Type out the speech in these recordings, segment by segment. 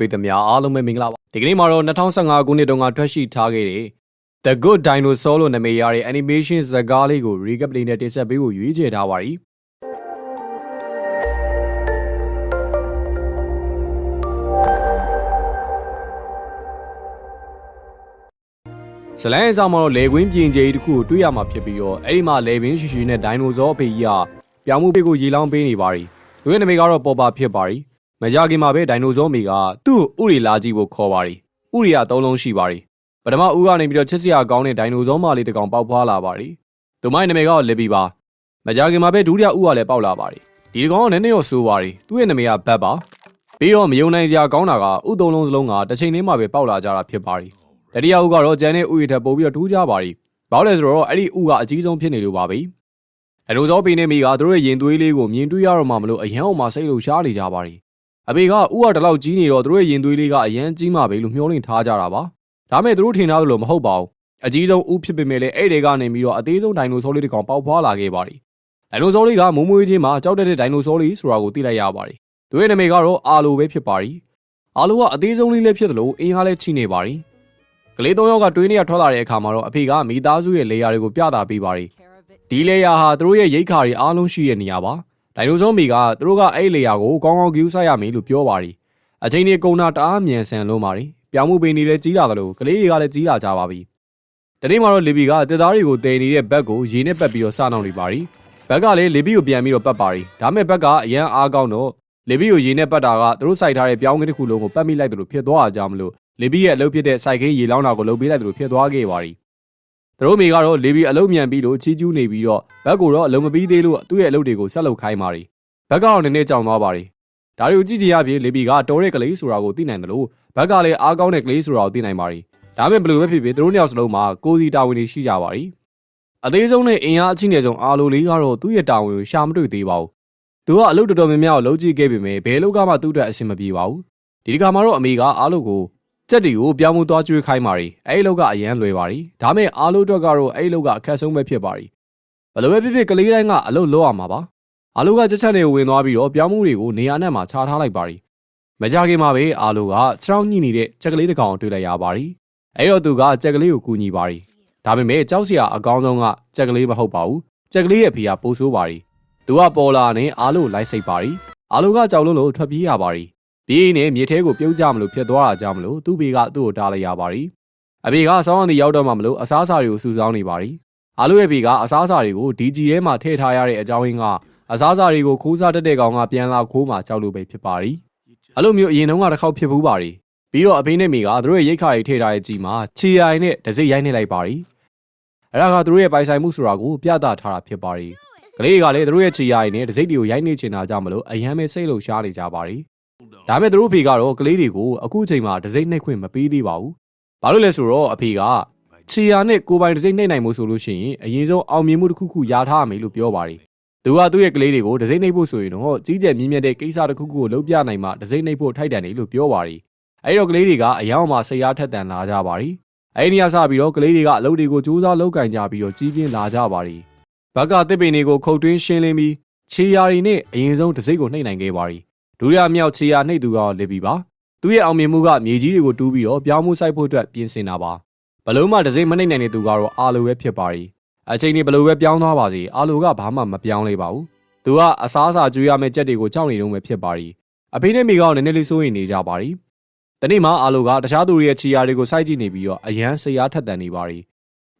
ပြည်သူများအားလုံးပဲမင်္ဂလာပါဒီကနေ့မှာတော့2015ခုနှစ်တုန်းကထွက်ရှိထားခဲ့တဲ့ The Good Dinosaur လို့နာမည်ရတဲ့ animation ဇာတ်ကားလေးကို recap လေးနဲ့တင်ဆက်ပေးဖို့ရွေးချယ်ထားပါပြီဇလန်အဆောင်မှာတော့လေကွင်းပြင်ကျကြီးတစ်ခုကိုတွေ့ရမှာဖြစ်ပြီးတော့အဲ့ဒီမှာလေပင်ရှူရှူနဲ့ဒိုင်နိုဆောအဖေကြီးကပြောင်းမှုပေးကိုရေလောင်းပေးနေပါရီသူရဲ့နာမည်ကတော့ပေါ်ပါဖြစ်ပါရီ မကြခင်မှာပဲဒိုင်နိုဆောမေကသူ့ကိုဥရီလာကြည့်ဖို့ခေါ်ပါရီဥရီကသုံးလုံးရှိပါရီပထမဦးကနေပြီးတော့ချစ်စရာကောင်းတဲ့ဒိုင်နိုဆောမလေးတစ်ကောင်ပေါက်ဖွာလာပါရီသူမရဲ့နာမည်ကတော့လေပီပါမကြခင်မှာပဲဒုတိယဦးကလည်းပေါက်လာပါရီဒီကောင်ကနည်းနည်းတော့ဆိုးပါရီသူ့ရဲ့နာမည်ကဘတ်ပါပြီးတော့မယုံနိုင်စရာကောင်းတာကဥသုံးလုံးစလုံးကတစ်ချိန်လေးမှပဲပေါက်လာကြတာဖြစ်ပါရီတတိယဦးကတော့ဂျန်နဲ့ဥယျာဉ်ထပ်ပို့ပြီးတော့ထူးကြပါရီ။ဘာလို့လဲဆိုတော့အဲ့ဒီဥကအကြီးဆုံးဖြစ်နေလို့ပါပဲ။အလိုစောပင်းနေမိကသူတို့ရဲ့ရင်သွေးလေးကိုမြင်တွေ့ရတော့မှမလို့အရန်အောင်မှစိတ်လို့ရှားနေကြပါရီ။ အဖေကဥကတလောက်ကြီးနေတော့သူတို့ရဲ့ရင်သွေးလေးကအရန်ကြီးမှပဲလို့မျှော်လင့်ထားကြတာပါ။ဒါမဲ့သူတို့ထင်ထားသလိုမဟုတ်ပါဘူး။အကြီးဆုံးဥဖြစ်ပေမဲ့လည်းအဲ့ဒီကနေပြီးတော့အသေးဆုံးဒိုင်နိုဆောလေးတစ်ကောင်ပေါက်ဖွာလာခဲ့ပါရီ။ဒိုင်နိုဆောလေးကမုံမွေးချင်းမှာကြောက်တတ်တဲ့ဒိုင်နိုဆောလေးဆိုတာကိုသိလိုက်ရပါရီ။သူရဲ့နာမည်ကတော့အာလိုပဲဖြစ်ပါရီ။အာလိုကအသေးဆုံးလေးလည်းဖြစ်တယ်လို့အင်းဟားလည်းချိနေပါရီ။ကလေးသုံးယောက်ကတွေးနေရထွက်လာတဲ့အခါမှာတော့အဖေကမိသားစုရဲ့လေယာတွေကိုပြတာပေးပါရီဒီလေယာဟာသူတို့ရဲ့ရိတ်ခါတွေအားလုံးရှိတဲ့နေရာပါ ဒိုင်နိုဆောမီကသူတို့ကအဲ့ဒီလေယာကိုကောင်းကောင်းကြည့်ဆိုင်ရမယ်လို့ပြောပါရီအချိန်ကြီးကုံတာတအားမြန်ဆန်လုံးပါရီပြောင်းမှုပင်တွေလည်းကြီးလာတယ်လို့ကလေးတွေကလည်းကြီးလာကြပါပြီတနေ့မှာတော့လီဘီကတစ်သားတွေကိုတည်နေတဲ့ဘက်ကိုရေနဲ့ပတ်ပြီးတော့စနှောင်းနေပါရီဘက်ကလည်းလီဘီကိုပြန်ပြီးတော့ပတ်ပါရီဒါမဲ့ဘက်ကအရန်အားကောင်းတော့လီဘီကိုရေနဲ့ပတ်တာကသူတို့စိုက်ထားတဲ့ပြောင်းကလေးတစ်ခုလုံးကိုပတ်မိလိုက်တယ်လို့ဖြစ်သွားကြမလို့လေဘီရဲ့အလုပ်ဖြစ်တဲ့စိုက်ခင်းရေလောင်းတာကိုလုပ်ပေးလိုက်တယ်လို့ဖြစ်သွားခဲ့ပါရီ သူတို့မိကတော့လေဘီအလုပ်မြန်ပြီးလို့ချီးကျူးနေပြီးတော့ဘက်ကိုတော့အလုံးမပြီးသေးလို့သူ့ရဲ့အလုပ်တွေကိုဆက်လုပ်ခိုင်းပါရီဘက်ကတော့နည်းနည်းကြောင်သွားပါရီဒါတွေကိုကြည့်ကြည့်ရပြင်လေဘီကတော်တဲ့ကလေးဆိုတာကိုသိနိုင်တယ်လို့ဘက်ကလည်းအားကောင်းတဲ့ကလေးဆိုတာကိုသိနိုင်ပါရီဒါပေမဲ့ဘယ်လိုပဲဖြစ်ဖြစ်သူတို့နှစ်ယောက်စလုံးမှာကိုစီတာဝန်တွေရှိကြပါရီအသေးဆုံးနဲ့အင်အားအချင်းငယ်ဆုံးအာလိုလေးကတော့သူ့ရဲ့တာဝန်ကိုရှာမတွေ့သေးပါဘူးသူကအလုပ်တော်တော်များများကိုလုပ်ကြည့်ခဲ့ပေမဲ့ဘယ်လောက်ကမှသူ့အတွက်အဆင်မပြေပါဘူးဒီဒီကမှာတော့အမေကအားလို့ကို ကြက်တွေကိုပြောင်းမှုသွားကျွေးခိုင်းပါရီအဲ့ဒီလောက်ကအရန်လွယ်ပါရီဒါမဲ့အားလုံးအတွက်ကတော့အဲ့ဒီလောက်ကအခက်ဆုံးပဲဖြစ်ပါရီဘယ်လိုပဲဖြစ်ဖြစ်ကလေးတိုင်းကအလုပ်လုပ်ရမှာပါအားလုံးကကြက်ချက်တွေကိုဝင်သွားပြီးတော့ပြောင်းမှုတွေကိုနေရာနဲ့မှာခြားထားလိုက်ပါရီမကြခင်မှာပဲအားလုံးကခြေထောက်ညှိနေတဲ့ကြက်ကလေးတစ်ကောင်တွေ့လိုက်ရပါရီအဲ့တော့သူကကြက်ကလေးကိုကူညီပါရီဒါပေမဲ့ကြောက်စရာအကောင်းဆုံးကကြက်ကလေးမဟုတ်ပါဘူးကြက်ကလေးရဲ့ဖေကပိုးဆိုးပါရီသူကပေါ်လာနဲ့အားလုံးလိုက်စိတ်ပါရီအားလုံးကကြောက်လို့လို့ထွက်ပြေးရပါ ရီပြေးနေမြေထဲကိုပြုတ်ကြမလို့ဖြစ်သွားတာကြောင့်မလို့သူ့ဘေကသူ့ကိုတားလိုက်ရပါရီအဘေကဆောင်းအောင်ဒီရောက်တော့မှမလို့အစားအစာတွေကိုစူဆောင်းနေပါရီအားလုံးရဲ့ဘေကအစားအစာတွေကိုဒီဂျီထဲမှာထည့်ထားရတဲ့အကြောင်းရင်းကအစားအစာတွေကိုခိုးစားတက်တဲ့ကောင်ကပြန်လာခိုးမှကြောက်လို့ပဲဖြစ်ပါရီအဲ့လိုမျိုးအရင်တုန်းကတစ်ခေါက်ဖြစ်ဘူးပါရီပြီးတော့အဖေနဲ့မိကသူတို့ရဲ့ရိတ်ခါတွေထည့်ထားတဲ့ကြီးမှာချီရိုင်နဲ့ဒစိရိုက်နေလိုက်ပါရီအဲ့ဒါကသူတို့ရဲ့ပိုင်ဆိုင်မှုဆိုတာကိုပြသထားတာဖြစ်ပါရီကလေးကလည်းသူတို့ရဲ့ချီရိုင်နဲ့ဒစိတွေကိုရိုက်နေချင်တာကြောင့်မလို့အယမ်းပဲစိတ်လှုပ်ရှားနေကြပါရီ ဒါပေမဲ့သူတို့အဖေကတော့ကလေးတွေကိုအခုချိန်မှာဒစိမ့်နှိပ်ခွင့်မပေးသေးပါဘူး။ဘာလို့လဲဆိုတော့အဖေကချီယာနဲ့ကိုပိုင်ဒစိမ့်နှိပ်နိုင်မှုဆိုလို့ရှိရင်အရင်ဆုံးအောင်မြင်မှုတစ်ခုခုရထားရမယ်လို့ပြောပါတယ်။သူကသူ့ရဲ့ကလေးတွေကိုဒစိမ့်နှိပ်ဖို့ဆိုရင်တော့ကြီးကျယ်မြင့်မြတ်တဲ့ကိစ္စတစ်ခုခုကိုလုပ်ပြနိုင်မှဒစိမ့်နှိပ်ဖို့ထိုက်တန်တယ်လို့ပြောပါတယ်။အဲဒီတော့ကလေးတွေကအယောင်မှာဆရာထက်တန်လာကြပါတယ်။အဲဒီနေရာစပြီးတော့ကလေးတွေကအလုပ်တွေကိုစူးစမ်းလုပ်ကင်ကြပြီးတော့ကြီးပြင်းလာကြပါတယ်။ဘက်ကတစ်ပင်တွေကိုခုတ်တွင်းရှင်းလင်းပြီးချီယာရီနဲ့အရင်ဆုံးဒစိမ့်ကိုနှိပ်နိုင်ခဲ့ပါတယ်။ ဒုတိယမြောက်ခြေရာနှိပ်သူကလေပြီပါသူရဲ့အောင်မြင်မှုကမြေကြီးတွေကိုတူးပြီးတော့ပြောင်းမှုဆိုင်ဖို့အတွက်ပြင်ဆင်တာပါဘလုံးမဒစိမ့်မနှိပ်နိုင်တဲ့သူကတော့အာလိုပဲဖြစ်ပါရီအချိန်ကြီးဘလို့ပဲပြောင်းသွားပါစေအာလိုကဘာမှမပြောင်းလဲပါဘူးသူကအစားအစာကျွေးရမယ့်ကြက်တွေကိုကြောက်နေတော့ပဲဖြစ်ပါရီအဖေနဲ့မိကနည်းနည်းလေးစိုးရိမ်နေကြပါရီတနေ့မှအာလိုကတခြားသူတွေရဲ့ခြေရာတွေကိုစိုက်ကြည့်နေပြီးတော့အရန်ဆရာထက်တန်နေပါရီ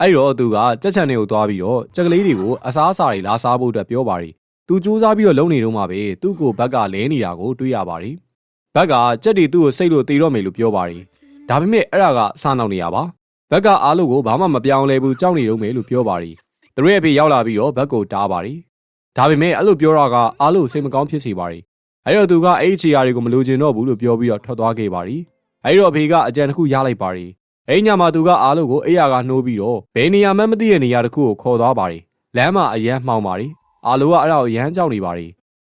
အဲ့တော့သူကကြက်ချန်တွေကိုသွားပြီးတော့ကြက်ကလေးတွေကိုအစားအစာတွေလာစားဖို့အတွက်ပြောပါရီ သူစူးစမ်းပြီးတော့လုံနေတော့မှပဲသူ့ကိုဘက်ကလဲနေတာကိုတွေ့ရပါတယ်။ဘက်ကကြက်တီသူ့ကိုစိတ်လို့တေတော့မယ်လို့ပြောပါတယ်။ဒါပေမဲ့အဲ့ဒါကစားနောက်နေရပါ။ဘက်ကအားလို့ကိုဘာမှမပြောင်းလဲဘူးကြောက်နေတော့မယ်လို့ပြောပါတယ်။သူတို့ရဲ့ဖေရောက်လာပြီးတော့ဘက်ကိုတားပါတယ်။ဒါပေမဲ့အဲ့လိုပြောတာကအားလို့စိတ်မကောင်းဖြစ်စေပါတယ်။အဲ့တော့သူကအဲ့ဒီခြေရာတွေကိုမလိုချင်တော့ဘူးလို့ပြောပြီးတော့ထွက်သွားခဲ့ပါတယ်။အဲ့တော့အဖေကအကြံတစ်ခုရလိုက်ပါတယ်။အဲ့ညမှာသူကအားလို့ကိုအိယာကနှိုးပြီးတော့ဘယ်နေရာမှမသိတဲ့နေရာတစ်ခုကိုခေါ်သွားပါတယ်။လမ်းမှာအရန်မှောင်ပါတယ်။ အာလိုကအဲ့ဒါကိုရမ်းကြောက်နေပါရီ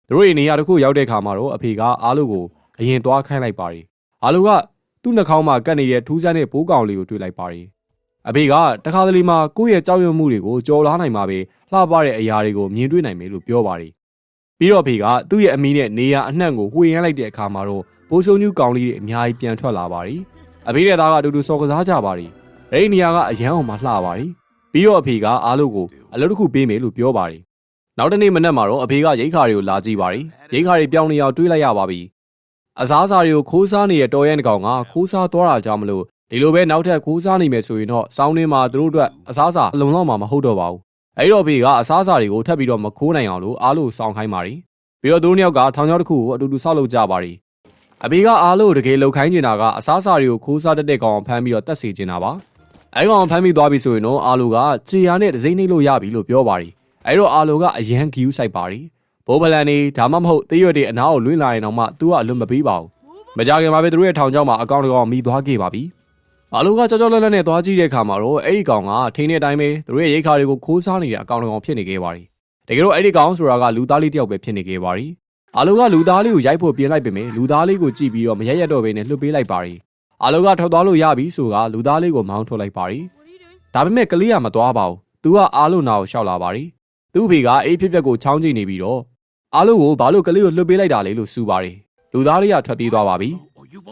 သူတို့ရဲ့နေရာတစ်ခုရောက်တဲ့ခါမှာတော့အဖေကအာလိုကိုအရင်သွားခိုင်းလိုက်ပါရီအာလိုကသူ့နှာခေါင်းမှာကပ်နေတဲ့ထူးဆန်းတဲ့ဘိုးကောင်လေးကိုတွေ့လိုက်ပါရီအဖေကတခါတလေမှာကိုယ့်ရဲ့ကြောက်ရွံ့မှုတွေကိုကြော်လားနိုင်မှာပဲလှပတဲ့အရာတွေကိုမြင်တွေ့နိုင်မယ်လို့ပြောပါရီပြီးတော့အဖေကသူ့ရဲ့အမီးနဲ့နေရာအနှံ့ကိုဝှေ့ရမ်းလိုက်တဲ့အခါမှာတော့ပိုးစုံညူကောင်လေးတွေအများကြီးပြန်ထွက်လာပါတယ်အဖေတဲ့သားကအတူတူစော်ကစားကြပါတယ်အဲ့ဒီနေရာကအရန်အောင်မှလှပါတယ်ပြီးတော့အဖေကအားလုံးကိုအလုပ်တစ်ခုပေးမယ်လို့ပြောပါတယ် နောက်တနေ့မနက်မှာတော့အဖေကရိတ်ခါတွေကိုလာကြည့်ပါတယ်ရိတ်ခါတွေပြောင်းနေအောင်တွေးလိုက်ရပါပြီအစားအစာတွေကိုခိုးစားနေတဲ့တော်ရဲတကောင်ကခိုးစားသွားတာကြောင့်မလို့ဒီလိုပဲနောက်ထပ်ခိုးစားနေမယ်ဆိုရင်တော့စောင်းနေမှာသူတို့အတွက်အစားအစာအလုံလောက်မှာမဟုတ်တော့ပါဘူးအဲ့တော့အဖေကအစားအစာတွေကိုထပ်ပြီးတော့မခိုးနိုင်အောင်လို့အားလို့စောင်းခိုင်းပါတယ်ပြီးတော့သူတို့နှစ်ယောက်ကထောင်ချောင်းတစ်ခုကိုအတူတူဆောက်လုပ်ကြပါတယ်အဖေကအားလို့တကယ်လှုပ်ခိုင်းနေတာကအစားအစာတွေကိုခိုးစားတတ်တဲ့ကောင်ဖမ်းပြီးတော့တတ်စီနေတာပါအဲကောင်ဖမ်းပြီးသွားပြီဆိုရင်တော့အားလို့ကခြေရနဲ့ဒစိမ့်နှိပ်လို့ရပြီလို့ပြောပါတယ် အဲ့တော့အားလို့ကအရန်ဂီယူဆိုင်ပါတယ်ဘိုးဗလန်နေဒါမှမဟုတ်တရွတ်တွေအနားကိုလွင့်လာရင်တော့မှသူကအလွတ်မပေးပါဘူးမကြခင်မှာပဲသူတို့ရဲ့ထောင်ချောင်းမှာအကောင့်တစ်ကောင်မိသွားခဲ့ပါပြီအားလို့ကကြောက်ကြောက်လန့်လန့်နဲ့သွားကြည့်တဲ့အခါမှာတော့အဲ့ဒီကောင်ကထိန်းတဲ့အတိုင်းပဲသူတို့ရဲ့ရိတ်ခါတွေကိုခိုးစားနေတဲ့အကောင့်တစ်ကောင်ဖြစ်နေခဲ့ပါတယ်တကယ်တော့အဲ့ဒီကောင်ဆိုတာကလူသားလေးတယောက်ပဲဖြစ်နေခဲ့ပါတယ်အားလုံးကလူသားလေးကိုရိုက်ဖို့ပြင်လိုက်ပေမဲ့လူသားလေးကိုကြည့်ပြီးတော့မရရက်တော့ဘဲနဲ့လှုပ်ပေးလိုက်ပါတယ်အားလုံးကထောက်သွားလို့ရပြီဆိုကလူသားလေးကိုမောင်းထုတ်လိုက်ပါတယ်ဒါပေမဲ့ကလေးကမသွားပါဘူးသူကအားလုံးနာကိုရှောက်လာပါတ ယ်သူ့ဖေကအေးဖြစ်ပျက်ကိုချောင်းကြည့်နေပြီးတော့အားလုံးကိုဘာလို့ကလေးကိုလှုပ်ပေးလိုက်တာလဲလို့စူပါတယ်လူသားလေးကထွက်ပြေးသွားပါပြီ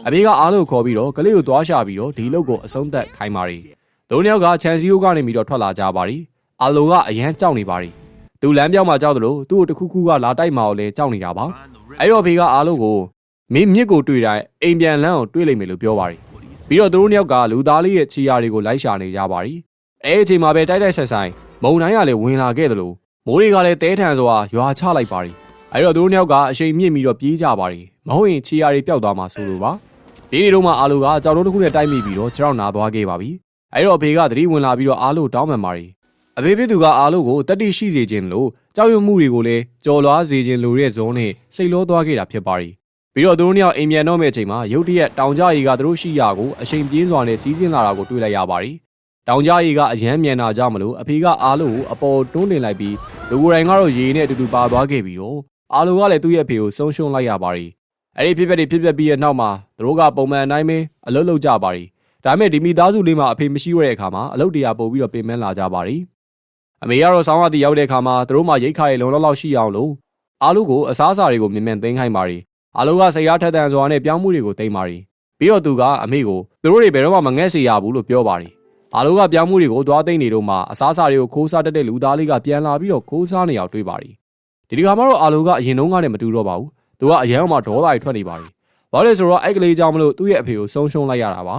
အဖေကအားလုံးကိုခေါ်ပြီးတော့ကလေးကိုသွားရှာပြီးတော့ဒီလုတ်ကိုအဆုံးသက်ခိုင်းပါတယ်သူတို့ယောက်ကချန်စီယိုကနေပြီးတော့ထွက်လာကြပါတယ်အားလုံးကအရန်ကြောက်နေပါတယ်သူလမ်းပြောင်းမှာကြောက်တယ်လို့သူ့ကိုတခုခုကလာတိုက်မှာကိုလည်းကြောက်နေတာပါအဲ့တော့ဖေကအားလုံးကိုမင်းမြစ်ကိုတွေ့တိုင်းအိမ်ပြန်လန်းကိုတွေ့လိမ့်မယ်လို့ပြောပါတယ်ပြီးတော့သူတို့နှစ်ယောက်ကလူသားလေးရဲ့ခြေရာတွေကိုလိုက်ရှာနေကြပါတယ်အဲ့အချိန်မှာပဲတိုက်တိုက်ဆက်ဆိုင်မုံတိုင်းကလည်းဝင်လာခဲ့တယ်လို့ မိုးတွေကလည်းတဲထန်စွာရွာချလိုက်ပါတယ်အဲ့တော့သူတို့နှစ်ယောက်ကအချိန်မြင့်ပြီးတော့ပြေးကြပါတယ်မဟုတ်ရင်ခြေရာတွေပျောက်သွားမှာဆိုလိုပါဒီနေ့တော့မှအားလုံးကကြောက်တုံးတစ်ခုနဲ့တိုက်မိပြီးတော့ခြေထောက်နာသွားခဲ့ပါပြီအဲ့တော့ဖေကသတိဝင်လာပြီးတော့အားလုံးတောင်းပန်ပါတယ်အဖေဖြစ်သူကအားလုံးကိုတတိရှိစေခြင်းလို့ကြောက်ရွံ့မှုတွေကိုလည်းကြော်လွားစေခြင်းလိုတဲ့ဇုံနဲ့စိတ်လောသွားခဲ့တာဖြစ်ပါတယ်။ပြီးတော့သူတို့နှစ်ယောက်အိမ်ပြန်တော့မယ့်အချိန်မှာရုတ်တရက်တောင်ကြရီကသူတို့ရှိရာကိုအချိန်ပြင်းစွာနဲ့စီးဆင်းလာတာကိုတွေ့လိုက်ရပါတယ်။ တောင်ကြရီကအယမ်းမြန်တာကြောင့်မလို့အဖေကအားလုံးကိုအပေါ်တွန်းတင်လိုက်ပြီးလူကိုယ်တိုင်ကတော့ရေနဲ့အတူတူပါသွားခဲ့ပြီးတော့အားလုံးကလည်းသူ့ရဲ့အဖေကိုဆုံးရှုံးလိုက်ရပါတယ်။အဲ့ဒီဖြစ်ပျက်တွေဖြစ်ပျက်ပြီးတဲ့နောက်မှာသူတို့ကပုံမှန်အတိုင်းပဲအလုပ်လုပ်ကြပါတယ်။ဒါပေမဲ့ဒီမိသားစုလေးမှာအဖေမရှိရတဲ့အခါမှာအလုပ်တရားပို့ပြီးတော့ပြင်ပန်းလာကြပါတယ်။အမေကတော့ဆောင်းဝတီရောက်တဲ့အခါမှာသူတို့မှရိတ်ခါရီလုံလောက်လောက်ရှိအောင်လို့အားလုံးကိုအစားအစာတွေကိုမြင်မြန်သိမ်းခိုင်းပါရီအားလုံးကဆရာထက်တန်စွာနဲ့ပြောင်းမှုတွေကိုသိမ်းပါရီပြီးတော့သူကအမေကိုသူတို့တွေဘယ်တော့မှမငဲ့စေရဘူးလို့ပြောပါရီ အားလုံးကပြောင်းမှုတွေကိုသွားသိမ်းနေတော့မှအစားအစာတွေကိုခိုးစားတတ်တဲ့လူသားလေးကပြန်လာပြီးတော့ခိုးစားနေအောင်တွေးပါရီဒီဒီခါမှာတော့အားလုံးကအရင်တုန်းကနဲ့မတူတော့ပါဘူးသူကအရန်အောင်မှဒေါသတွေထွက်နေပါရီဘာလို့လဲဆိုတော့အဲ့ကလေးကြောင့်မလို့သူ့ရဲ့အဖေကိုဆုံးရှုံးလိုက်ရတာပါ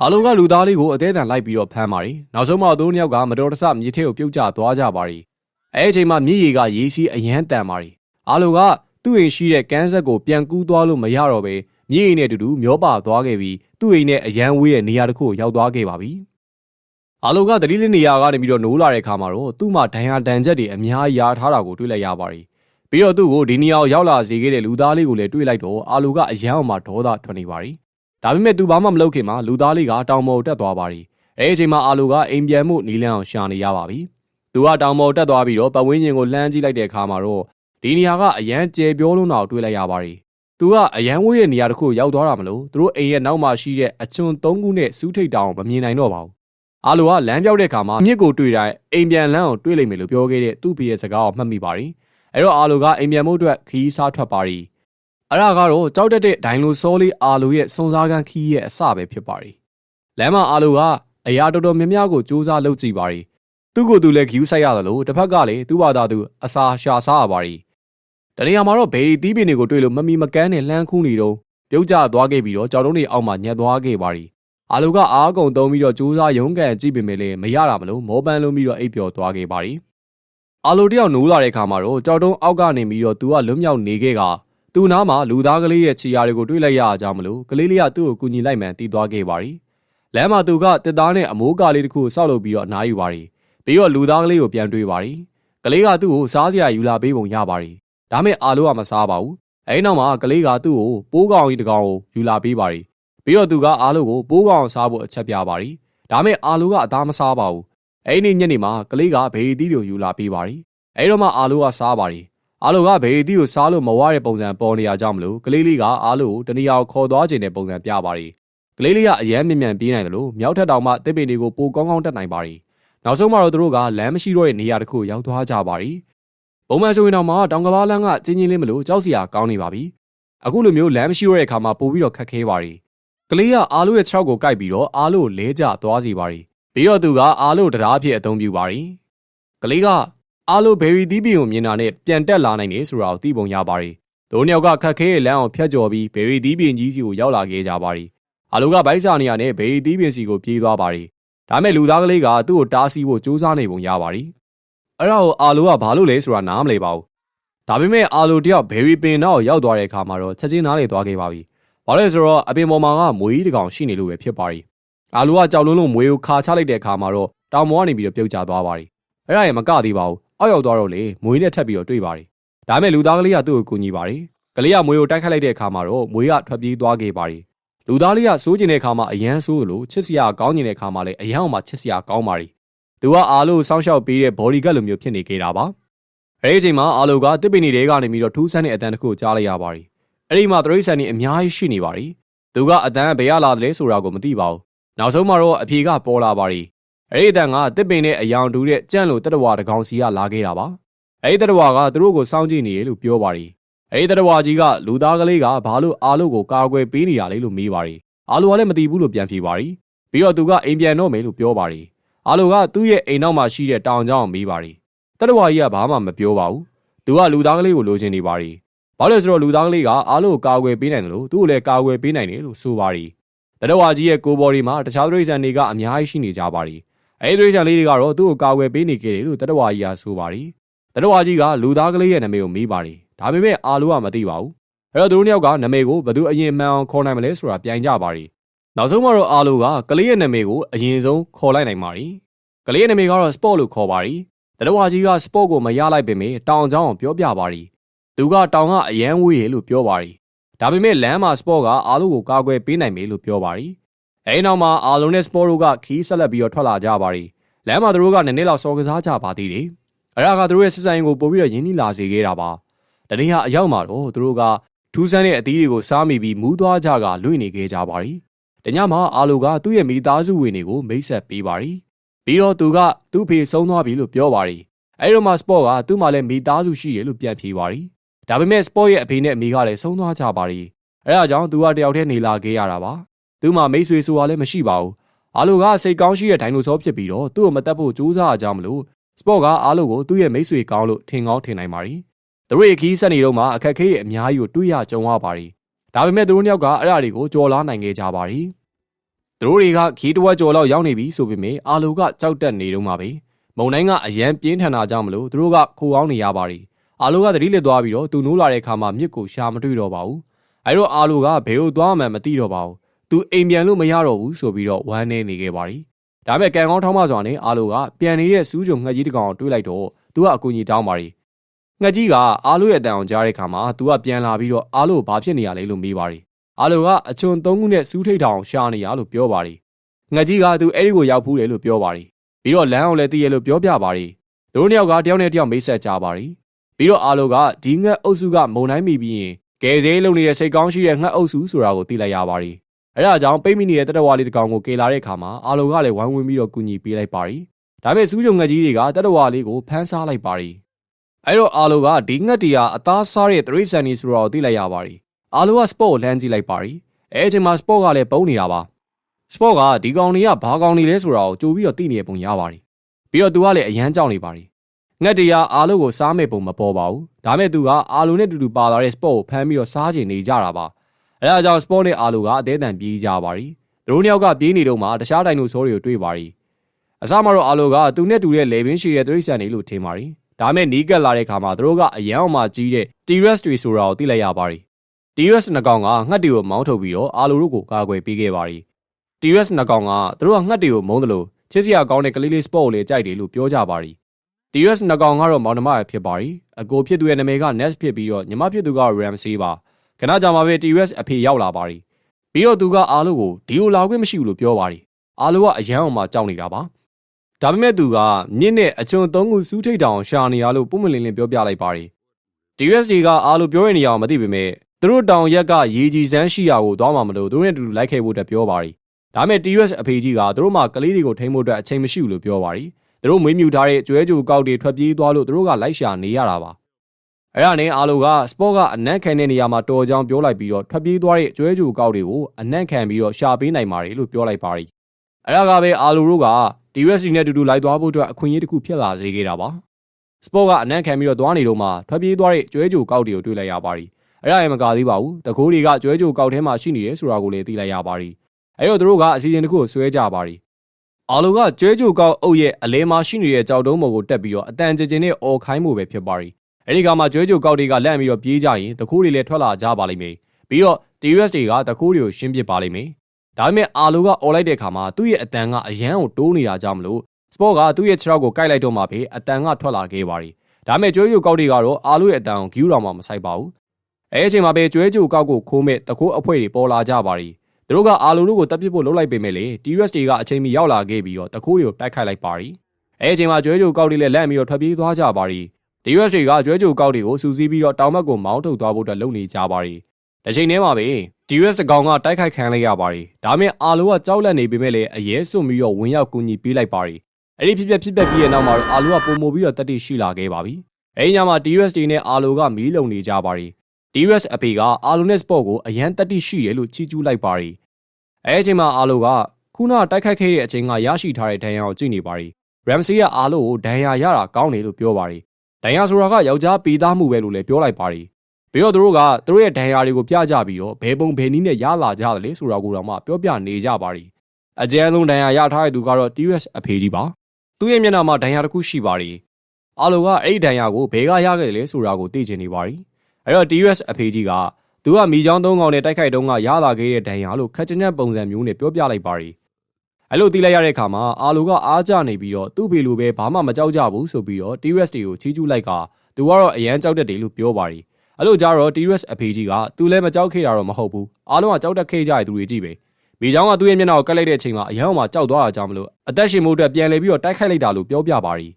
အားလုံးကလူသားလေးကိုအသေးအံလိုက်ပြီးတော့ဖမ်းပါတယ်။နောက်ဆုံးမှသူတို့နှစ်ယောက်ကမတော်တဆမြေထဲကိုပြုတ်ကျသွားကြပါတယ်။အဲအချိန်မှာမြည်ရည်ကရေးစီးအရန်တန်ပါတယ်။အားလုံးကသူ့အိမ်ရှိတဲ့ကန်းဆက်ကိုပြန်ကူးသွားလို့မရတော့ပဲမြည်ရည်နဲ့အတူတူမျောပါသွားခဲ့ပြီးသူ့အိမ်နဲ့အရန်ဝေးရဲ့နေရာတစ်ခုကိုရောက်သွားခဲ့ပါပြီ။ အားလုံးကတတိလေးနေရာကနေပြီးတော့နိုးလာတဲ့အခါမှာတော့သူ့မှာဒဏ်ရာဒဏ်ချက်တွေအများကြီးရာထားတာကိုတွေ့လိုက်ရပါတယ်။ပြီးတော့သူ့ကိုဒီနေရာကိုရောက်လာစေခဲ့တဲ့လူသားလေးကိုလည်းတွေ့လိုက်တော့အားလုံးကအရန်အောင်မှဒေါသထွက်နေပါတယ်ဒါပေမဲ့သူဘာမှမလုပ်ခင်မှာလူသားလေးကတောင်ပေါ်တက်သွားပါရီအဲအချိန်မှာအာလူကအိမ်ပြန်မှုနီးလန်းအောင်ရှာနေရပါပြီသူကတောင်ပေါ်တက်သွားပြီးတော့ပတ်ဝန်းကျင်ကိုလှမ်းကြည့်လိုက်တဲ့အခါမှာတော့ဒီနေရာကအရန်ကျဲပြောလုံးတော့တွေ့လိုက်ရပါရီသူကအရန်ဝေးရဲ့နေရာတစ်ခုရောက်သွားတာမလို့သူတို့အိမ်ရဲ့နောက်မှာရှိတဲ့အချွန်၃ခုနဲ့စူးထိတ်တောင်မမြင်နိုင်တော့ပါဘူး အာလူကလမ်းပြောက်တဲ့အခါမှာမြစ်ကိုတွေ့တိုင်းအိမ်ပြန်လမ်းကိုတွေ့လိမ့်မယ်လို့ပြောခဲ့တဲ့သူ့ဖေရဲ့စကားကိုမှတ်မိပါရီအဲ့တော့အာလူကအိမ်ပြန်မှုအတွက်ခီးစားထွက်ပါရီအဲ့ဒါကတော့ကြောက်တက်တဲ့ဒိုင်လိုစောလေးအာလိုရဲ့စုံစားကန်းခီးရဲ့အစပဲဖြစ်ပါရီလမ်းမအာလိုကအရာတော်တော်များများကိုစူးစမ်းလုပ်ကြည့်ပါရီသူ့ကိုယ်သူလည်းဂယူးဆိုင်ရတယ်လို့တစ်ဖက်ကလည်းသူ့ဘာသာသူအစာရှာစားရပါရီတနေရာမှာတော့ဘယ်ဒီတီးပင်တွေကိုတွေ့လို့မမီမကန်းနဲ့လှမ်းခူးနေတော့ပြုတ်ကျသွားခဲ့ပြီးတော့ကြောက်တုံးတွေအောက်မှာညက်သွားခဲ့ပါရီ အာလူကအားကုန်သုံးပြီးတော့စူးစမ်းရုန်းကန်ကြည့်ပေမဲ့လည်းမရတာမလို့မောပန်းလုံးပြီးတော့အိပ်ပျော်သွားခဲ့ပါရီအာလူတယောက်နိုးလာတဲ့ခါမှာတော့ကြောက်တုံးအောက်ကနေပြီးတော့သူကလွတ်မြောက်နေခဲ့ကသူ့နားမှာလူသားကလေးရဲ့ခြေရာတွေကိုတွေ့လိုက်ရကြမလို့ကလေးလေးကသူ့ကိုကူညီလိုက်မှန်တီးသွားခဲ့ပါရီလမ်းမှာသူကတစ်သားနဲ့အမိုးကားလေးတစ်ခုကိုစောက်လုပ်ပြီးတော့အနားယူပါရီပြီးတော့လူသားကလေးကိုပြန်တွေးပါရီကလေးကသူ့ကိုစားစရာယူလာပေးပုံရပါရီဒါမဲ့အာလိုကမစားပါဘူးအဲဒီနောက်မှာကလေးကသူ့ကိုပိုးကောင်ကြီးတစ်ကောင်ကိုယူလာပေးပါရီ ပြီးတော့သူကအာလိုကိုပိုးကောင်စားဖို့အချက်ပြပါရီဒါမဲ့အာလိုကအသားမစားပါဘူးအဲ့ဒီညနေမှာကလေးကဘေးတီးကိုယူလာပေးပါရီအဲ့တော့မှအာလိုကစားပါရီအားလုံးကဘေရီတီကိုစားလို့မဝရတဲ့ပုံစံပေါ်နေရကြမလို့ကလေးလေးကအားလုံးကိုတနေရာကိုခေါ်သွားခြင်းတဲ့ပုံစံပြပါရီကလေးလေးကအယမ်းမြင်မြန်ပြေးနိုင်တယ်လို့မြောက်ထက်တောင်မှတစ်ပင်တွေကိုပိုကောင်းကောင်းတက်နိုင်ပါရီနောက်ဆုံးမှာတော့သူတို့ကလမ်းမရှိတော့တဲ့နေရာတစ်ခုရောက်သွားကြပါရီပုံမှန်ဆိုရင်တော့မှတောင်ကဘာလန်းကကျင်းချင်းလေးမလို့ကြောက်စရာကောင်းနေပါပြီအခုလိုမျိုးလမ်းမရှိရတဲ့အခါမှာပို့ပြီးတော့ခက်ခဲပါတယ် ကလေးကအားလို့ရဲ့ခြေထောက်ကိုကိုက်ပြီးတော့အားလို့လဲကျသွားစီပါတယ်ပြီးတော့သူကအားလို့တရားဖြစ်အသုံးပြုပါတယ်ကလေးကအားလို့ဘယ်ရီသီးပင်ကိုမြင်တာနဲ့ပြန်တက်လာနိုင်တယ်ဆိုတာကိုသိပုံရပါတယ်တို့နှစ်ယောက်ကခက်ခဲရဲ့လမ်းအောင်ဖြတ်ကျော်ပြီးဘယ်ရီသီးပင်ကြီးစီကိုရောက်လာခဲ့ကြပါတယ်အားလို့ကဘိုက်စာနေရနဲ့ဘယ်ရီသီးပင်စီကိုပြေးသွားပါတယ်ဒါမဲ့လူသားကလေးကသူ့ကိုတားဆီးဖို့ကြိုးစားနေပုံရပါတယ်အဲ့ဒါကိုအာလိုကဘာလို့လဲဆိုတာနားမလည်ပါဘူးဒါပေမဲ့အာလိုတယောက်ဘယ်ရီပင်တော့ရောက်သွားတဲ့အခါမှာတော့ချက်ချင်းနားလေသွားခဲ့ပါပြီ ဘာလဲဆိုတော့အပင်ပေါ်မှာကမွေးတကောင်ရှိနေလို့ပဲဖြစ်ပါတယ်အာလိုကကြောက်လုံးလုံးမွေးကိုခါချလိုက်တဲ့အခါမှာတော့တောင်ပေါ်ကနေပြီးတော့ပြုတ်ကျသွားပါတယ်အဲ့ဒါရင်မကသေးပါဘူးအောက်ရောက်သွားတော့လေမွေးနဲ့ထပ်ပြီးတော့တွေ့ပါတယ်ဒါမဲ့လူသားကလေးကသူ့ကိုကူညီပါတယ်ကလေးကမွေးကိုတိုက်ခိုက်လိုက်တဲ့အခါမှာတော့မွေးကထွက်ပြေးသွားခဲ့ပါတယ်လူသားလေးကစိုးကျင်တဲ့အခါမှာအယမ်းဆိုးလို့ချစ်စရာကောင်းကျင်တဲ့အခါမှာလည်းအယမ်းအောင်မှချစ်စရာကောင်းပါတယ်သူကအာလိုစောင်းရှောက်ပေးတဲ့ body guard လိုမျိုးဖြစ်နေခဲ့တာပါအဲဒီအချိန်မှာအာလိုကတစ်ပင်တွေထဲကနေပြီးတော့ထူးဆန်းတဲ့အတန်တစ်ခုကြားလိုက်ရပါတယ် အဲ့ဒီမှာသရိတ်ဆန်နေအများကြီးရှိနေပါတယ်သူကအတန်ဘယ်ရလာတယ်ဆိုတာကိုမသိပါဘူးနောက်ဆုံးမှာတော့အဖြေကပေါ်လာပါတယ်အဲ့ဒီအတန်ကတစ်ပင်နဲ့အယောင်တူတဲ့ကြန့်လိုတတဝါတကောင်စီကလာခဲ့တာပါအဲ့ဒီတတဝါကသူတို့ကိုစောင့်ကြည့်နေရလို့ပြောပါတယ်အဲ့ဒီတတဝါကြီးကလူသားကလေးကဘာလို့အာလို့ကိုကာကွယ်ပေးနေရလဲလို့မေးပါတယ်အာလိုကလည်းမသိဘူးလို့ပြန်ဖြေပါတယ်ပြီးတော့သူကအိမ်ပြန်တော့မယ်လို့ပြောပါတယ်အာလိုကသူ့ရဲ့အိမ်နောက်မှာရှိတဲ့တောင်ကျောင်းကိုမေးပါတယ်တတဝါကြီးကဘာမှမပြောပါဘူးသူကလူသားကလေးကိုလိုချင်နေပါတယ် ဘာလို့လဲဆိုတော့လူသားကလေးကအားလို့ကာကွယ်ပေးနိုင်တယ်လို့သူ့ကိုလည်းကာကွယ်ပေးနိုင်တယ်လို့ဆိုပါတယ်တတဝါကြီးရဲ့ကိုဘော်ဒီမှာတခြားသရိษံတွေကအများကြီးရှိနေကြပါတယ်အဲဒီသရိษံလေးတွေကတော့သူ့ကိုကာကွယ်ပေးနေခဲ့တယ်လို့တတဝါကြီးကဆိုပါတယ်တတဝါကြီးကလူသားကလေးရဲ့နာမည်ကိုမေးပါတယ်ဒါပေမဲ့အားလို့ကမသိပါဘူးအဲ့တော့သူတို့နှစ်ယောက်ကနာမည်ကိုဘယ်သူအရင်မှန်အောင်ခေါ်နိုင်မလဲဆိုတာပြိုင်ကြပါတယ်နောက်ဆုံးမှာတော့အားလို့ကကလေးရဲ့နာမည်ကိုအရင်ဆုံးခေါ်လိုက်နိုင်ပါတယ်ကလေးရဲ့နာမည်ကတော့ sport လို့ခေါ်ပါတယ်တတဝါကြီးက sport ကိုမရလိုက်ပေမဲ့တောင်ချောင်းကိုပြောပြပါတယ် သူကတောင်ကအရန်ဝေးတယ်လို့ပြောပါတယ်ဒါပေမဲ့လမ်းမှာ sport ကအားလုံးကိုကာကွယ်ပေးနိုင်မယ်လို့ပြောပါတယ်အဲဒီနောက်မှာအားလုံးနဲ့ sport တို့ကခီးဆက်လက်ပြီးတော့ထွက်လာကြပါတယ်လမ်းမှာသူတို့ကနည်းနည်းလောက်စော်ကစားကြပါသေးတယ်အဲ့ဒါကသူတို့ရဲ့စစ်ဆိုင်ကိုပို့ပြီးတော့ရင်းနှီးလာစေခဲ့တာပါတနေ့ဟာအရောက်မှာတော့သူတို့ကထူးဆန်းတဲ့အသီးတွေကိုစားမိပြီးမူးသွားကြကလွင့်နေခဲ့ကြပါတယ်တညမှာအာလိုကသူ့ရဲ့မိသားစုဝင်တွေကိုမိတ်ဆက်ပေးပါတယ်ပြီးတော့သူကသူ့ဖေဆုံးသွားပြီလို့ပြောပါတယ်အဲ့ဒီမှာ sport ကသူ့မှာလည်းမိသားစုရှိတယ်လို့ပြန်ဖြေပါတယ် ဒါပေမဲ့ sport ရဲ့အဖေနဲ့အမေကလည်းဆုံးသွားကြပါတယ်အဲ့ဒါကြောင့်သူကတယောက်တည်းနေလာခဲ့ရတာပါသူမှမိတ်ဆွေဆိုတာလည်းမရှိပါဘူးအားလိုကစိတ်ကောင်းရှိတဲ့ဒိုင်နိုဆောဖြစ်ပြီးတော့သူ့ကိုမတက်ဖို့ကြိုးစားကြမလို့ sport ကအားလိုကိုသူ့ရဲ့မိတ်ဆွေကောင်းလို့ထင်ကောင်းထင်နိုင်ပါတယ်သူတို့ရဲ့ခီးဆက်နေတော့မှအခက်ခဲတွေအများကြီးကိုတွေးရကြုံရပါတယ်ဒါပေမဲ့သူတို့နှစ်ယောက်ကအဲ့ဒါတွေကိုကြော်လားနိုင်ခဲ့ကြပါတယ်သူတို့တွေကခီးတဝက်ကြော်လောက်ရောက်နေပြီဆိုပေမဲ့အားလိုကကြောက်တက်နေတော့မှပဲမုံတိုင်းကအရန်ပြင်းထန်တာကြောင့်မလို့သူတို့ကခိုအောင်နေရပါတယ် အာလိုကသတိလစ်သွားပြီးတော့သူနိုးလာတဲ့အခါမှာမြစ်ကိုရှာမတွေ့တော့ပါဘူးအဲတော့အာလိုကဘယ်ကိုသွားမှန်းမသိတော့ပါဘူးသူအိမ်ပြန်လို့မရတော့ဘူးဆိုပြီးတော့ဝမ်းနေနေခဲ့ပါရီဒါပေမဲ့ကံကောင်းထောင်းမစွာနဲ့အာလိုကပြန်နေတဲ့စူးကြုံငှက်ကြီးတစ်ကောင်တွေးလိုက်တော့သူကအကူကြီးတောင်းပါရီငှက်ကြီးကအာလိုရဲ့အတန်အောင်ကြားတဲ့အခါမှာသူကပြန်လာပြီးတော့အာလိုဘာဖြစ်နေရလဲလို့မေးပါရီအာလိုကအချွန်သုံးခုနဲ့စူးထိတ်ထောင်ရှာနေရလို့ပြောပါရီငှက်ကြီးကသူအဲ့ဒီကိုရောက်ဖူးတယ်လို့ပြောပါရီပြီးတော့လမ်းအောင်လည်းသိရလို့ပြောပြပါရီသူတို့နှစ်ယောက်ကတယောက်နဲ့တယောက်မိတ်ဆက်ကြပါရီ ပြီးတော့အာလိုကဒီငှက်အုပ်စုကမုံတိုင်းမိပြီးရင်ကယ်ဆယ်လုံနေတဲ့စိတ်ကောင်းရှိတဲ့ငှက်အုပ်စုဆိုတာကိုသိလိုက်ရပါရီအဲဒါကြောင့်ပိတ်မိနေတဲ့တတဝါလေးတစ်ကောင်ကိုကယ်လာတဲ့အခါမှာအာလိုကလည်းဝိုင်းဝန်းပြီးတော့ကူညီပေးလိုက်ပါရီဒါပေမဲ့စူးကြုံငှက်ကြီးတွေကတတဝါလေးကိုဖမ်းစားလိုက်ပါရီအဲတော့အာလိုကဒီငှက်တီဟာအသားစားတဲ့တရိတ်ဆန်နီဆိုတာကိုသိလိုက်ရပါရီအာလိုကစပေါ့ကိုလှမ်းကြည့်လိုက်ပါရီအဲအချိန်မှာစပေါ့ကလည်းပုံနေတာပါစပေါ့ကဒီကောင်တွေကဘာကောင်တွေလဲဆိုတာကိုကြိုပြီးတော့သိနေပုံရပါရီပြီးတော့သူကလည်းအရန်ကြောက်နေပါရီ ငှက်တရားအားလုံးကိုစားမဲ့ပုံမပေါ်ပါဘူးဒါမဲ့သူကအာလူနဲ့တူတူပါလာတဲ့ sport ကိုဖမ်းပြီးတော့စားချင်နေကြတာပါအဲဒါကြောင့် sport နဲ့အာလူကအသေးအံပြေးကြပါရီသူတို့နှစ်ယောက်ကပြေးနေတော့မှတခြားဒိုင်နိုဆောတွေကိုတွေ့ပါရီအစမှာတော့အာလူကသူနဲ့တူတဲ့လေဘင်းရှိတဲ့သရိတ်ဆန်တွေလို့ထင်ပါရီဒါမဲ့နီးကပ်လာတဲ့ခါမှာသူတို့ကအရန်အောင်မှကြီးတဲ့ T-Rex တွေဆိုတာကိုသိလိုက်ရပါရီ T-Rex နှကောင်ကငှက်တွေကိုမောင်းထုတ်ပြီးတော့အာလူတို့ကိုကာကွယ်ပေးခဲ့ပါရီ T-Rex နှကောင်ကသူတို့ကငှက်တွေကိုမုန်းတယ်လို့ချစ်စရာကောင်းတဲ့ကလေးလေး sport ကိုလည်းကြိုက်တယ်လို့ပြောကြပါရီ TS နှကောင်ကတော့မောင်နှမရဖြစ်ပါရီအကိုဖြစ်သူရဲ့နာမည်က Nest ဖြစ်ပြီးတော့ညီမဖြစ်သူက Ramsey ပါခဏကြာမှပဲ TS အဖေရောက်လာပါရီပြီးတော့သူကအားလို့ကိုဒီကိုလာခွင့်မရှိဘူးလို့ပြောပါရီအားလို့ကအရန်အောင်မှကြောက်နေတာပါဒါပေမဲ့သူကမြင့်နဲ့အချွန်သုံးခုစူးထိတ်တောင်ရှာနေရလို့ပုံမလင်းလင်းပြောပြလိုက်ပါရီ TSD ကအားလို့ပြောရနေရအောင်မသိပေမဲ့သူတို့တောင်ရက်ကရေကြီးစမ်းရှိရာကိုသွားမှမလို့သူတို့နဲ့တူတူလိုက်ခဲ့ဖို့အတွက်ပြောပါရီဒါပေမဲ့ TS အဖေကြီးကသူတို့မှကလေးတွေကိုထိန်းဖို့အတွက်အချိန်မရှိဘူးလို့ပြောပါရီ သူတို့မွေးမြူထားတဲ့ကျွဲကြိုကောက်တွေထွက်ပြေးသွားလို့သူတို့ကလိုက်ရှာနေရတာပါအဲ့ဒါနဲ့အာလိုကစပေါ့ကအနက်ခံတဲ့နေရာမှာတော်ကြောင်ပြောလိုက်ပြီးတော့ထွက်ပြေးသွားတဲ့ကျွဲကြူကောက်တွေကိုအနက်ခံပြီးတော့ရှာပေးနိုင်ပါတယ်လို့ပြောလိုက်ပါရီအဲ့ဒါကပဲအာလိုတို့က DSD နဲ့အတူတူလိုက်သွားဖို့အတွက်အခွင့်အရေးတစ်ခုဖြစ်လာစေခဲ့တာပါစပေါ့ကအနက်ခံပြီးတော့သွားနေတော့မှထွက်ပြေးသွားတဲ့ကျွဲကြူကောက်တွေကိုတွေ့လိုက်ရပါရီအဲ့ဒါရင်မကသေးပါဘူးတကိုးတွေကကျွဲကြူကောက်ထဲမှာရှိနေတယ်ဆိုတာကိုလည်းသိလိုက်ရပါရီအဲ့တော့သူတို့ကအစီအစဉ်တစ်ခုကိုဆွဲကြပါရီ အာလိုကကျွဲကြူကောက်အုပ်ရဲ့အလဲမှာရှိနေတဲ့ကြောက်တုံးမော်ကိုတက်ပြီးတော့အတန်ကြင်ကြင်နဲ့အော်ခိုင်းမှုပဲဖြစ်ပါရီအဲဒီကမှကျွဲကြိုကောက်တွေကလန့်ပြီးတော့ပြေးကြရင်တခိုးတွေလည်းထွက်လာကြပါလိမ့်မယ်ပြီးတော့ TRS တွေကတခိုးတွေကိုရှင်းပစ်ပါလိမ့်မယ်ဒါပေမဲ့အာလိုကအော်လိုက်တဲ့အခါမှာသူ့ရဲ့အတန်ကအရန်ကိုတိုးနေတာကြောင့်မလို့စပေါ့ကသူ့ရဲ့ခြေထောက်ကိုကိုက်လိုက်တော့မှပဲအတန်ကထွက်လာခဲ့ပါရီဒါပေမဲ့ကျွဲကြိုကောက်တွေကတော့အာလိုရဲ့အတန်ကိုဂီးတော်မှမဆိုင်ပါဘူးအဲအချိန်မှာပဲကျွဲကြိုကောက်ကိုခိုးမဲ့တခိုးအဖွဲ့တွေပေါ်လာကြပါရီ သူတို့ကအာလိုတို့ကိုတပ်ပစ်ဖို့လှုပ်လိုက်ပေမဲ့လေ TRS တွေကအချိန်မီရောက်လာခဲ့ပြီးတော့တခိုးတွေကိုတိုက်ခိုက်လိုက်ပါရီအဲအချိန်မှာကျွဲကြိုကောက်တွေလည်းလန့်ပြီးတော့ထွက်ပြေးသွားကြပါရီ DUS တွေကကျွဲကြိုကောက်တွေကိုစူးစီးပြီးတော့တောင်ဘက်ကိုမောင်းထုတ်သွားဖို့အတွက်လုပ်နေကြပါရီ။တစ်ချိန်တည်းမှာပဲ DUS တကောင်ကတိုက်ခိုက်ခံလိုက်ရပါရီ။ဒါမဲ့အာလိုကကြောက်လန့်နေပေမဲ့လည်းအရေးစွန့်ပြီးတော့ဝင်ရောက်ကူညီပေးလိုက်ပါရီ။အဲ့ဒီဖြစ်ပျက်ဖြစ်ပျက်ပြီးတဲ့နောက်မှာတော့အာလိုကပုံမိုပြီးတော့တက်တိရှိလာခဲ့ပါပြီ။အဲဒီညမှာ DUS တွေနဲ့အာလိုကမီးလုံနေကြပါရီ။ DUS အပေကအာလိုနဲ့ sport ကိုအရန်တက်တိရှိတယ်လို့ချီးကျူးလိုက်ပါရီ။အဲအချိန်မှာအာလိုကခုနတိုက်ခိုက်ခဲ့တဲ့အချိန်ကရရှိထားတဲ့ဒဏ်ရာကိုကြည့်နေပါရီ။ Ramsey ကအာလိုကိုဒဏ်ရာရတာကောင်းတယ်လို့ပြောပါရီ။ဒဏ်ရာဆိုတာကယောက်ျားပေသားမှုပဲလို့လည်းပြောလိုက်ပါရီပြီးတော့သူတို့ကသူတို့ရဲ့ဒဏ်ရာတွေကိုပြကြပြီးတော့ဘယ်ပုံဘယ်နည်းနဲ့ရလာကြတယ်လေဆိုတာကိုတော့မှပြောပြနေကြပါရီအကျဉ်းဆုံးဒဏ်ရာရထားတဲ့သူကတော့ TRS အဖေကြီးပါသူ့ရဲ့မျက်နှာမှာဒဏ်ရာတစ်ခုရှိပါရီအာလိုကအဲ့ဒီဒဏ်ရာကိုဘယ်ကရခဲ့လဲဆိုတာကိုသိချင်နေပါရီ အဲ့တော့ TRS အဖေကြီးကသူကမိချောင်းသုံးကောင်နဲ့တိုက်ခိုက်တုန်းကရလာခဲ့တဲ့ဒဏ်ရာလို့ခက်ချင်တဲ့ပုံစံမျိုးနဲ့ပြောပြလိုက်ပါရီအဲ့လိုသိလိုက်ရတဲ့အခါမှာအာလိုကအားကျနေပြီးတော့သူ့ဖေလိုပဲဘာမှမကြောက်ကြဘူးဆိုပြီးတော့ TRS တွေကိုချီးကျူးလိုက်ကသူကတော့အရန်ကြောက်တတ်တယ်လို့ပြောပါရီအဲ့လိုကြတော့ TRS အဖေကြီးကသူလည်းမကြောက်ခဲ့တာတော့မဟုတ်ဘူးအားလုံးကကြောက်တတ်ခဲ့ကြတဲ့သူတွေကြည့်ပဲမိချောင်းကသူ့ရဲ့မျက်နှာကိုကတ်လိုက်တဲ့အချိန်မှာအရန်အောင်မှကြောက်သွားတာကြောင့်မလို့အသက်ရှင်မှုအတွက်ပြန်လဲပြီးတော့တိုက်ခိုက်လိုက်တာလို့ပြောပြပါရီ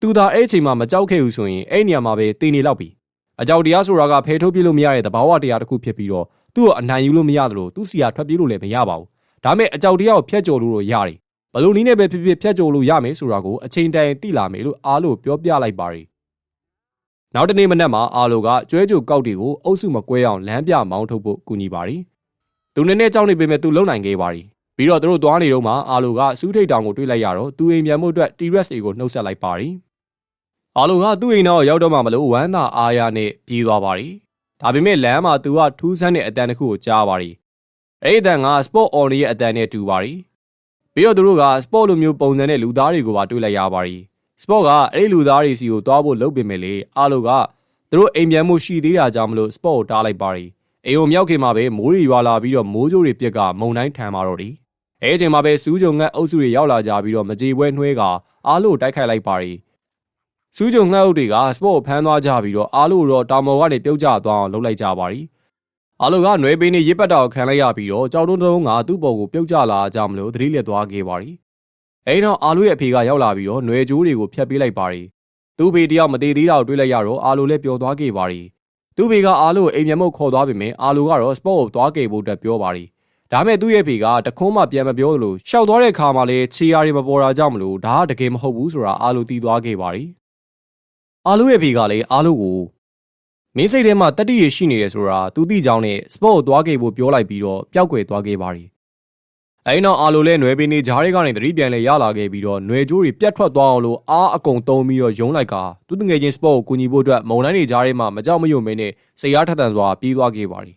သူသာအဲ့အချိန်မှာမကြောက်ခဲ့ဘူးဆိုရင်အဲ့နေရာမှာပဲတည်နေလောက်ပြီ အကြောက်တရားဆိုတာကဖယ်ထုတ်ပြလို့မရတဲ့သဘာဝတရားတစ်ခုဖြစ်ပြီးတော့သူ့ကိုအနိုင်ယူလို့မရသလိုသူ့စီကထွက်ပြေးလို့လည်းမရပါဘူးဒါမဲ့အကြောက်တရားကိုဖျက်ကျော်လို့တော့ရတယ်ဘလို့နည်းနဲ့ပဲဖြစ်ဖြစ်ဖျက်ကျော်လို့ရမယ်ဆိုတာကိုအချိန်တိုင်သိလာမယ်လို့အားလို့ပြောပြလိုက်ပါရီနောက်တနေ့မနက်မှာအာလိုကကျွဲကြိုကောက်တွေကိုအုပ်စုမကွဲအောင်လမ်းပြမောင်းထုတ်ဖို့ကူညီပါရီသူနည်းနည်းကြောက်နေပေမဲ့သူလုံနိုင်ခဲ့ပါရီပြီးတော့သူတို့သွားနေတော့မှအာလိုကစူးထိတ်တောင်ကိုတွေးလိုက်ရတော့သူအိမ်ပြန်မှုအတွက် T-Rex တွေကိုနှုတ်ဆက်လိုက်ပါရီ အာလိုကသူ့အိမ်တော့ရောက်တော့မှမလို့ဝမ်းသာအားရနဲ့ပြေးသွားပါရီဒါပေမဲ့လမ်းမှာသူကထူးဆန်းတဲ့အတန်တစ်ခုကိုကြားပါရီအဲ့ဒီအတန်က Sport On ရဲ့အတန်နဲ့တူပါရီပြီးတော့သူတို့က Sport လိုမျိုးပုံစံနဲ့လူသားတွေကိုပါတွေ့လိုက်ရပါရီစပေါ့ကအဲ့ဒီလူသားတွေစီကိုတွားဖို့လုပ်ပင်မယ်လေအားလို့ကသူတို့အိမ်ပြန်မှုရှိသေးတာကြောင့်မလို့စပေါ့ကိုတားလိုက်ပါရီအိမ်ုံမြောက်ခင်မှာပဲမိုးရီရွာလာပြီးတော့မိုးကြိုးတွေပြက်ကမုံတိုင်းထန်ပါတော့တယ်အဲအချိန်မှာပဲစူးကြုံငတ်အုပ်စုတွေရောက်လာကြပြီးတော့မကြေပွဲနှွဲကအားလို့တိုက်ခိုက်လိုက်ပါရီ စူးကြုံငှက်အုပ်တွေကစပော့ဖမ်းသွားကြပြီးတော့အားလို့တော့တာမော်ကနေပြုတ်ကျသွားအောင်လှုပ်လိုက်ကြပါရီအားလို့ကနွေပင်းနဲ့ရစ်ပတ်တာကိုခံလိုက်ရပြီးတော့ကြောက်တုံးတုံးကသူ့ပေါ်ကိုပြုတ်ကျလာကြမလို့သတိလျက်သွားခဲ့ပါရီအဲဒီနောက်အားလို့ရဲ့အဖေကရောက်လာပြီးတော့နွေကျိုးတွေကိုဖျက်ပေးလိုက်ပါရီသူ့ဖေတယောက်မသေးသေးတာကိုတွေးလိုက်ရတော့အားလို့လည်းပျော်သွားခဲ့ပါရီသူ့ဖေကအားလို့အိမ်မျက်မှောက်ခေါ်သွားပြီမင်းအားလို့ကတော့စပော့ကိုသွားခဲ့ဖို့အတွက်ပြောပါရီဒါမဲ့သူ့ရဲ့ဖေကတခုံးမှပြန်မပြောလို့ရှောက်သွားတဲ့ခါမှလည်းခြေရာတွေမပေါ်လာကြမလို့ဒါကတကယ်မဟုတ်ဘူးဆိုတာအားလို့တီးသွားခဲ့ပါရီ အာလူရဲ့ဖေကလည်းအာလူကိုမင်းစိတ်ထဲမှာတတိရရှိနေတယ်ဆိုတာသူသိကြောင်းနဲ့စပော့ကိုသွားခဲ့ဖို့ပြောလိုက်ပြီးတော့ပျောက်ကွယ်သွားခဲ့ပါရီအဲဒီနောက်အာလူလည်းနွယ်ပင်းနေဂျားရဲကနေတတိပြန်လဲရလာခဲ့ပြီးတော့နွယ်ကျိုးတွေပြတ်ထွက်သွားအောင်လို့အားအကုန်သုံးပြီးတော့ယုံလိုက်ကသူတငယ်ချင်းစပော့ကိုကူညီဖို့အတွက်မုံတိုင်းတွေဂျားရဲမှာမကြောက်မရွံ့မင်းနဲ့စိတ်အားထက်သန်စွာပြေးသွားခဲ့ပါရီ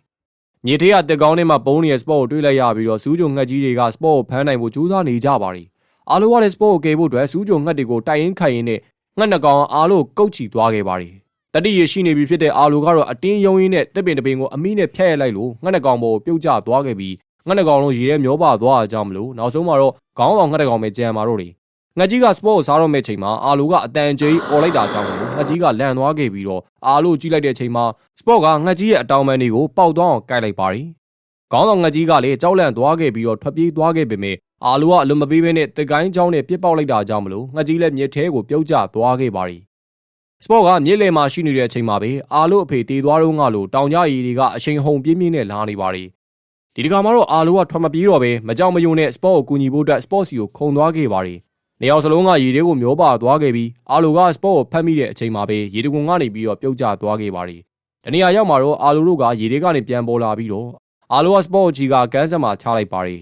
မြေထေးကတက်ကောင်းထဲမှာပုံးနေတဲ့စပော့ကိုတွေးလိုက်ရပြီးတော့စူးကြုံငှက်ကြီးတွေကစပော့ကိုဖမ်းနိုင်ဖို့ကြိုးစားနေကြပါရီအာလူကလည်းစပော့ကိုကယ်ဖို့အတွက်စူးကြုံငှက်တွေကိုတိုက်ရင်ခိုင်ရင်နဲ့ ငှက်နှကောင်အာလိုကုတ်ချီသွားခဲ့ပါရီတတိရရှိနေပြီဖြစ်တဲ့အာလိုကတော့အတင်းယုံရင်းနဲ့တက်ပင်တပင်ကိုအမိနဲ့ဖျက်ရလိုက်လို့ငှက်နှကောင်ပေါ်ကိုပြုတ်ကျသွားခဲ့ပြီးငှက်နှကောင်လုံးရေထဲမျောပါသွားတာကြောင့်မလို့နောက်ဆုံးမှာတော့ခေါင်းကောင်ငှက်နှကောင်ပဲကြံပါတော့တယ်ငှက်ကြီးကစပေါ့ကိုစားတော့မဲ့ချိန်မှာအာလိုကအတန်ကြီးអော်လိုက်တာကြောင့်လို့ငှက်ကြီးကလန့်သွားခဲ့ပြီးတော့အာလိုကြည့်လိုက်တဲ့ချိန်မှာစပေါ့ကငှက်ကြီးရဲ့အတောင်ပန်တွေကိုပေါက်သွားအောင်ကိုက်လိုက်ပါရီ ခေါင်းဆောင်ငှက်ကြီးကလည်းကြောက်လန့်သွားခဲ့ပြီးတော့ထွက်ပြေးသွားခဲ့ပေမဲ့အာလိုကအလွန်မပေးဘဲနဲ့တကိုင်းချောင်းနဲ့ပြစ်ပေါက်လိုက်တာကြောင့်မလို့ငှက်ကြီးလည်းမြစ်ထဲကိုပြုတ်ကျသွားခဲ့ပါရီစပေါ့ကမြစ်လယ်မှာရှိနေတဲ့အချိန်မှာပဲအာလိုအဖေတေးသွားတော့ငါလို့တောင်ကြရီတွေကအချိန်ဟုန်ပြင်းပြင်းနဲ့လာနေပါရီဒီတခါမှာတော့အာလိုကထွက်မပြေးတော့ပဲမကြောက်မယုံနဲ့စပေါ့ကိုကူညီဖို့အတွက်စပေါ့စီကိုခုံသွားခဲ့ပါရီနေအောင်စလုံးကရေထဲကိုမျောပါသွားခဲ့ပြီးအာလိုကစပေါ့ကိုဖတ်မိတဲ့အချိန်မှာပဲရေတကွန်ကနေပြီးတော့ပြုတ်ကျသွားခဲ့ပါတယ်။တနေရာရောက်မှာတော့အာလိုတို့ကရေထဲကနေပြန်ပေါ်လာပြီးတော့ အာလိုကစပေါ့ကိုကြီးကကန်းဆက်မှာချလိုက်ပါတယ်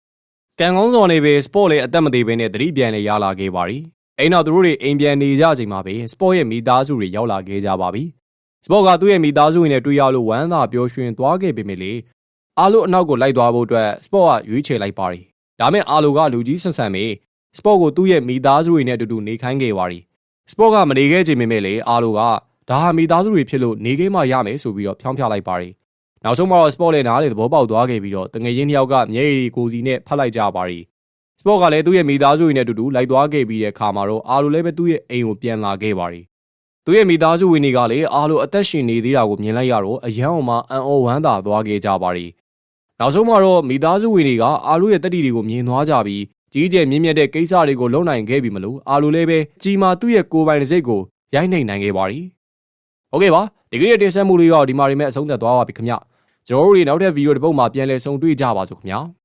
။ကန်ကောင်းစော်နေပဲစပေါ့လည်းအသက်မသေးဘဲနဲ့တတိပြန်လည်းရလာခဲ့ပါတယ်။အိမ်နောက်သူတို့တွေအိမ်ပြန်နေကြချိန်မှာပဲစပေါ့ရဲ့မိသားစုတွေရောက်လာခဲ့ကြပါပြီ။စပေါ့ကသူ့ရဲ့မိသားစုဝင်နဲ့တွေ့ရလို့ဝမ်းသာပျော်ရွှင်သွားခဲ့ပေမဲ့လေအာလိုအနောက်ကိုလိုက်သွားဖို့အတွက်စပေါ့ကရွေးချယ်လိုက်ပါတယ်။ဒါမဲ့အာလိုကလူကြီးဆန်ဆန်ပဲစပေါ့ကိုသူ့ရဲ့မိသားစုတွေနဲ့အတူတူနေခိုင်းခဲ့ပါရီစပေါ့ကမနေခဲ့ချိန်ပေမဲ့လေအာလိုကဒါဟာမိသားစုတွေဖြစ်လို့နေခဲ့မှရမယ်ဆိုပြီးတော့ဖြောင်းပြလိုက်ပါရီ နောက်ဆုံးမှာတော့စပေါ့လည်းနားလေသဘောပေါက်သွားခဲ့ပြီးတော့တငယ်ချင်းတစ်ယောက်ကမျက်ရည်ကိုစီနဲ့ဖတ်လိုက်ကြပါရီစပေါ့ကလည်းသူ့ရဲ့မိသားစုတွေနဲ့အတူတူလိုက်သွားခဲ့ပြီးတဲ့အခါမှာတော့အာလိုလည်းပဲသူ့ရဲ့အိမ်ကိုပြန်လာခဲ့ပါရီသူ့ရဲ့မိသားစုဝင်တွေကလည်းအာလိုအသက်ရှင်နေသေးတာကိုမြင်လိုက်ရတော့အယံအောင်မှအံ့ဩဝမ်းသာသွားခဲ့ကြပါရီနောက်ဆုံးမှာတော့မိသားစုဝင်တွေကအာလိုရဲ့တက်တီတွေကိုမြင်သွားကြပြီးကြီးကျယ်မြင့်မြတ်တဲ့ကိစ္စတွေကိုလုံနိုင်ခဲ့ပြီမလို့အာလိုလည်းပဲကြီးမာသူ့ရဲ့ကိုယ်ပိုင်တစ်စိတ်ကိုရိုက်နှိမ်နိုင်ခဲ့ပါရီ။ဟုတ်ကဲ့ပါဒီကနေ့တင်ဆက်မှုလေးတော့ဒီမှာနေမဲ့အဆုံးသတ်သွားပါပြီခင်ဗျ။ ကျွန်တော်တို့တွေနောက်ထပ်ဗီဒီယိုတစ်ပုဒ်မှာပြန်လည်ဆုံတွေ့ကြပါစို့ခင်ဗျာ။